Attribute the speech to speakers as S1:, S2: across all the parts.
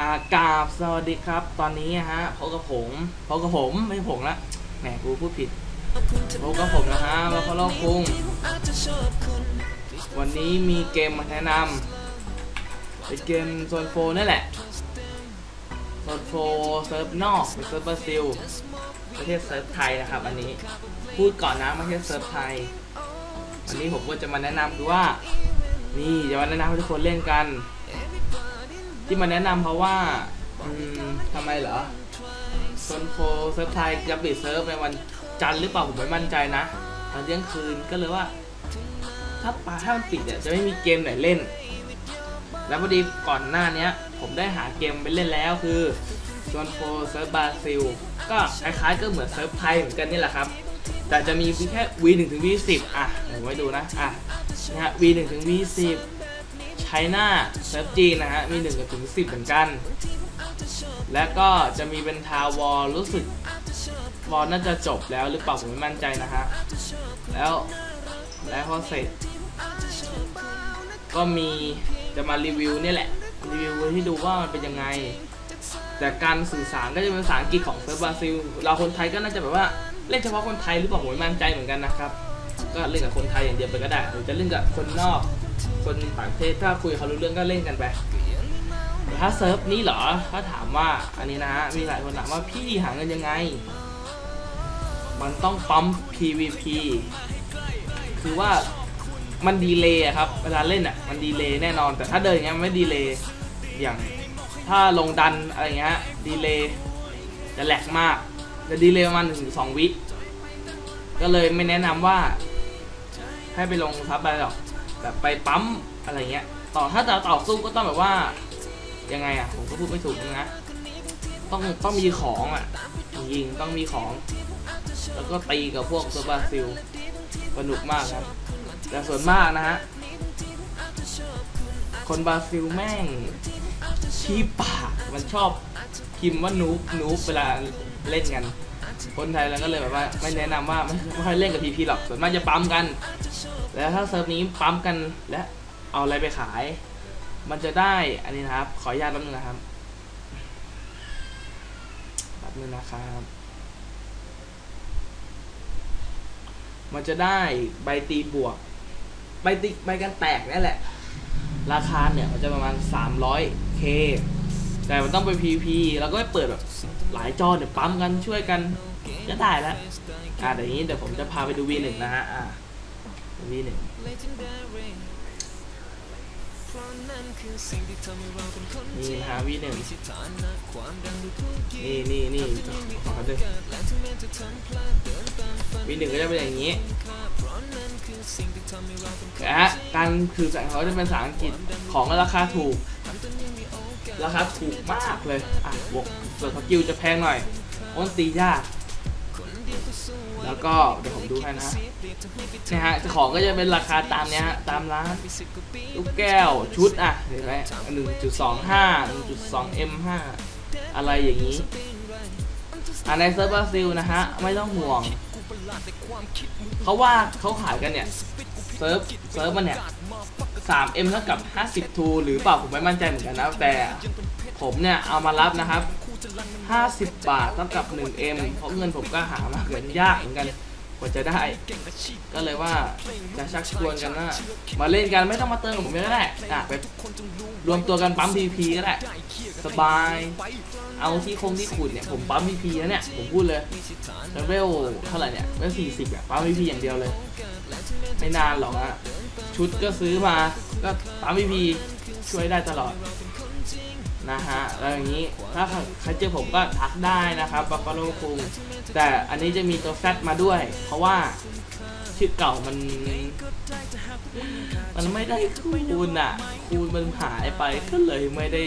S1: อากาบสวัสดีครับ ตอนนี้ฮะพบกับผมพบกับผมไม่ผมละแหมกูพูดผิดพบกับผมนะฮะมาพอลคุงวันนี้มีเกมมาแนะนำเป็นเกมโซนโฟนั่นแหละโซนโฟเซิร์ฟนอกเป็นเซิร์ฟบราซิลประเทศเซิร์ฟไทยนะครับ อันนี้พูดก่อนนะไม่ใช่เซิร์ฟไทยวันนี้ผมก็จะมาแนะนำดูว่านี่จะมาแนะนำให้ทุกคนเล่นกัน ที่มาแนะนำเพราะว่าทำไมเหรอโซนโฟเซิร์ฟไทยจะปิดเซิร์ฟในวันจันทร์หรือเปล่าผมไม่มั่นใจนะตอนเที่ยงคืนก็เลยว่า ถ้าปาถ้ามันปิดเนี่ยจะไม่มีเกมไหนเล่น แล้วพอดีก่อนหน้านี้ผมได้หาเกมไปเล่นแล้วคือโซนโฟเซิร์ฟบราซิลก็คล้ายๆก็เหมือนเซิร์ฟไทยเหมือนกันนี่แหละครับแต่จะมีแค่ V1 ถึง V10 อะเดี๋ยวไว้ดูนะ อะนะฮะ V1 ถึง V10 ชน่าเซิร์ฟจีนนะฮะ มี1ถึง10 เหมือนกัน และก็จะมีเป็นทาวอลรู้สึกวอลน่าจะจบแล้วหรือเปล่าผมไม่มั่นใจนะฮะ แล้วแล้วพอเสร็จ ก็มีจะมารีวิวเนี่ยแหละ รีวิวให้ดูว่ามันเป็นยังไง แต่การสื่อสารก็จะเป็นภาษาอังกฤษของเซิร์ฟบราซิล เราคนไทยก็น่าจะแบบว่าเล่นเฉพาะคนไทยหรือเปล่าผมไม่มั่นใจเหมือนกันนะครับ ก็เล่นกับคนไทยอย่างเดียวไปก็ได้หรือจะเล่นกับคนนอก คนต่างประเทศถ้าคุยเขารู้เรื่องก็เล่นกันไปแต่ถ้าเซิร์ฟนี้เหรอ ถ้าถามว่าอันนี้นะฮะมีหลายคนถามว่าพี่หาเงินยังไง มันต้องปั๊ม PVP คือว่ามันดีเลย์ครับ เวลาเล่นอะ มันดีเลย์แน่นอน แต่ถ้าเดินอย่างเงี้ยไม่ดีเลย์ อย่างถ้าลงดันอะไรเงี้ย ดีเลย์จะแหลกมาก จะดีเลย์ประมาณหนึ่งถึงสองวิ ก็เลยไม่แนะนำว่า ให้ไปลงซับไรหรอก แบบไปปั๊มอะไรเงี้ย ต่อถ้าจะต่อสู้ก็ต้องแบบว่า ยังไงอะ ผมก็พูดไม่ถูกนะ ต้องต้องมีของอะ ยิงต้องมีของ แล้วก็ตีกับพวกเซอร์บราซิลสนุกมากครับ แต่ส่วนมากนะฮะ คนบราซิลแม่งชี้ปากมันชอบพิมพ์ว่านูบนูบเวลาเล่นกัน คนไทยเราก็เลยแบบว่า ไม่แนะนำว่าไม่ค่อยเล่นกับพีพีหรอกส่วนมากจะปั๊มกัน แล้วถ้าเซิร์ฟนี้ปั๊มกันและเอาอะไรไปขาย มันจะได้อันนี้นะครับ ขออนุญาตแป๊บนึงนะครับแป๊บนึงนะครับ มันจะได้ใบตีบวก ใบตีใบกันแตกนี่แหละ ราคาเนี่ยมันจะประมาณ 300k แต่มันต้องไป PP แล้วก็ไปเปิดแบบหลายจอเนี่ยปั๊มกันช่วยกันก็ได้แล้วอ่าเดี๋ยวนี้เดี๋ยวผมจะพาไปดู V1 นะฮะอ่า V1 นี่นะฮะ V1 นี่นี่นี่ขอดู V1 ก็จะเป็นอย่างนี้นะฮะการสื่อสารของเขาจะเป็นภาษาอังกฤษของราคาถูก ราคาถูกมากเลย อะบวกส่วนสกิลจะแพงหน่อยอ้นตียาก แล้วก็เดี๋ยวผมดูให้นะนะฮะของก็จะเป็นราคาตามเนี้ยฮะตามร้านลูกแก้วชุดอะเห็นไหมหนึ่งจุดสองห้าหนึ่งจุดสองเอ็มห้าอะไรอย่างนี้อันในเซิร์ฟบราซิลนะฮะ ไม่ต้องห่วง เขาว่าเขาขายกันเนี่ย เซิร์ฟเซิร์ฟมันเนี่ย 3M เท่ากับ 50ทูหรือเปล่าผมไม่มั่นใจเหมือนกันนะ แต่ผมเนี่ย เอามารับนะครับ 50 บาทเท่ากับ 1M เพราะเงินผมก็หามาเกินยากเหมือนกันกว่าจะได้ ก็เลยว่าจะชักชวนกันนะมาเล่นกันไม่ต้องมาเติมกับผมก็ได้อะไปรวมตัวกันปั๊ม PP ก็ได้สบาย เอาที่คงที่ขุดเนี่ยผมปั๊ม PP แล้วเนี่ยผมพูดเลยเลเวลเท่าไหร่เนี่ยเลเวล40อะปั๊ม PP อย่างเดียวเลยไม่นานหรอกอะชุดก็ซื้อมาก็ปั๊ม PP ช่วยได้ตลอด นะฮะแล้วอย่างนี้ถ้าใครเจอผมก็ทักได้นะครับบัฟฟาโลคุงแต่อันนี้จะมีตัวแฟตมาด้วย เพราะว่าชื่อเก่ามัน มันไม่ได้คูณอะ คูณมันหายไปก็เลยไม่ได้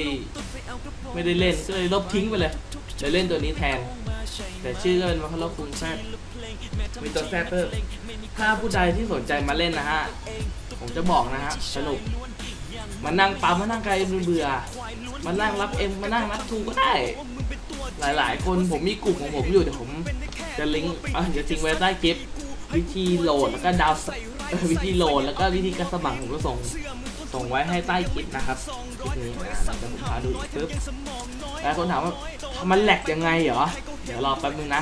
S1: ไม่ได้เล่นก็เลยลบทิ้งไปเลยเลยเล่นตัวนี้แทน แต่ชื่อก็เป็นบัฟฟาโลคุงแฟตมีตัวแฟตเพิ่มถ้าผู้ใดที่สนใจมาเล่นนะฮะผมจะบอกนะฮะสนุก มานั่งปั๊มมานั่งไกลเบื่อมานั่งรับเอ็มมานั่งรับทูก็ได้ หลาย ๆ คนผมมีกลุ่มของผมอยู่เดี๋ยวผมจะลิงก์อะจะทิ้งไว้ใต้คลิปวิธีโหลดแล้วก็ดาวน์วิธีโหลดแล้วก็วิธีการสมัครผมจะส่งส่งไว้ให้ใต้คลิปนะครับคลิปนี้นะเดี๋ยวผมพาดูอีกปึ๊บหลายคนถามว่ามันแหลกยังไงเหรอเดี๋ยวรอแป๊บนึงนะ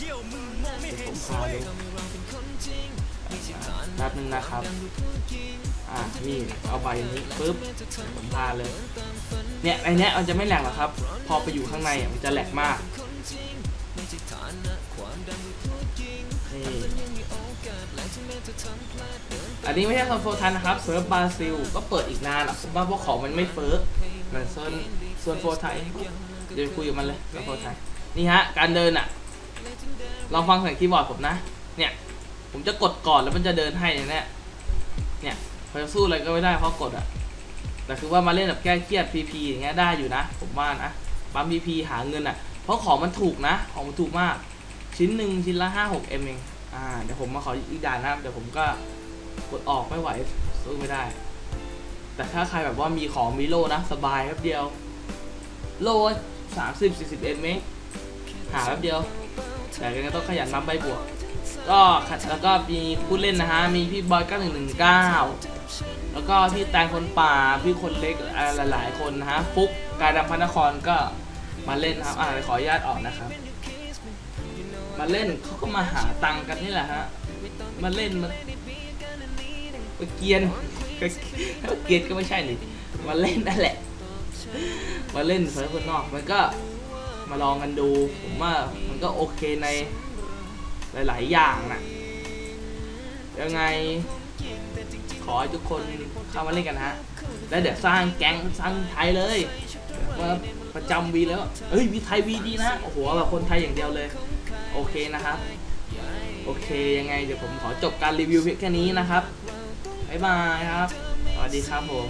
S1: เดี๋ยวผมพาดู แป๊บนึงนะครับ อ่านี่เอาใบนี้ปึ๊บผมพาเลย เนี่ยไอเนี้ยมันจะไม่แหลกหรอกครับ พอไปอยู่ข้างในมันจะแหลกมากนี่อันนี้ไม่ใช่คอนโฟทันนะครับเซิร์ฟบราซิลก็เปิดอีกนานอะผมว่าพวกของมันไม่เฟิร์สเหมือนโซนโซนโฟไทยเดี๋ยวคุยกับมันเลยโซนโฟไทยนี่ฮะ การเดินอะ ลองฟังเสียงคีย์บอร์ดผมนะ เนี่ย ผมจะกดก่อนแล้วมันจะเดินให้เนี่ยเนี่ยพอจะสู้อะไรก็ไม่ได้เพราะกดอะแต่คือว่ามาเล่นแบบแก้เครียด PP อย่างเงี้ยได้อยู่นะ ผมว่านะปั๊ม PP หาเงินอะเพราะของมันถูกนะ ของมันถูกมาก ชิ้นหนึ่งชิ้นละห้าหกเอ็มเองอ่าเดี๋ยวผมมาขออีกด่านนะเดี๋ยวผมก็กดออกไม่ไหวสู้ไม่ได้ แต่ถ้าใครแบบว่ามีของมีโลนะสบายแป๊บเดียว โล่สามสิบสี่สิบเอ็มเองหาแป๊บเดียวแต่ก็ต้องขยันนับใบบวก ก็แล้วก็มีผู้เล่นนะฮะ มีพี่บอย9119 แล้วก็พี่แตงคนป่า พี่คนเล็กอะไรหลาย ๆ คนนะฮะ ฟุกกายดำพระนครก็มาเล่นครับ อ่าขออนุญาตออกนะครับ มาเล่นเขาก็มาหาตังกันนี่แหละฮะ มาเล่นมาเกียนเกียนก็ไม่ใช่นี่มาเล่นนั่นแหละ มาเล่นเซิร์ฟคนนอก มันก็มาลองกันดู ผมว่ามันก็โอเคใน หลาย ๆ อย่างนะยังไงขอให้ทุกคนเข้ามาเล่นกันฮะ แล้วเดี๋ยวสร้างแก๊งสร้างไทยเลยมาประจำวีแล้ว เอ้ยวีไทยวีดีนะ โอ้โหแบบคนไทยอย่างเดียวเลย โอเคนะครับ โอเคยังไงเดี๋ยวผมขอจบการรีวิวเพียงแค่นี้นะครับ บ๊ายบายครับ สวัสดีครับผม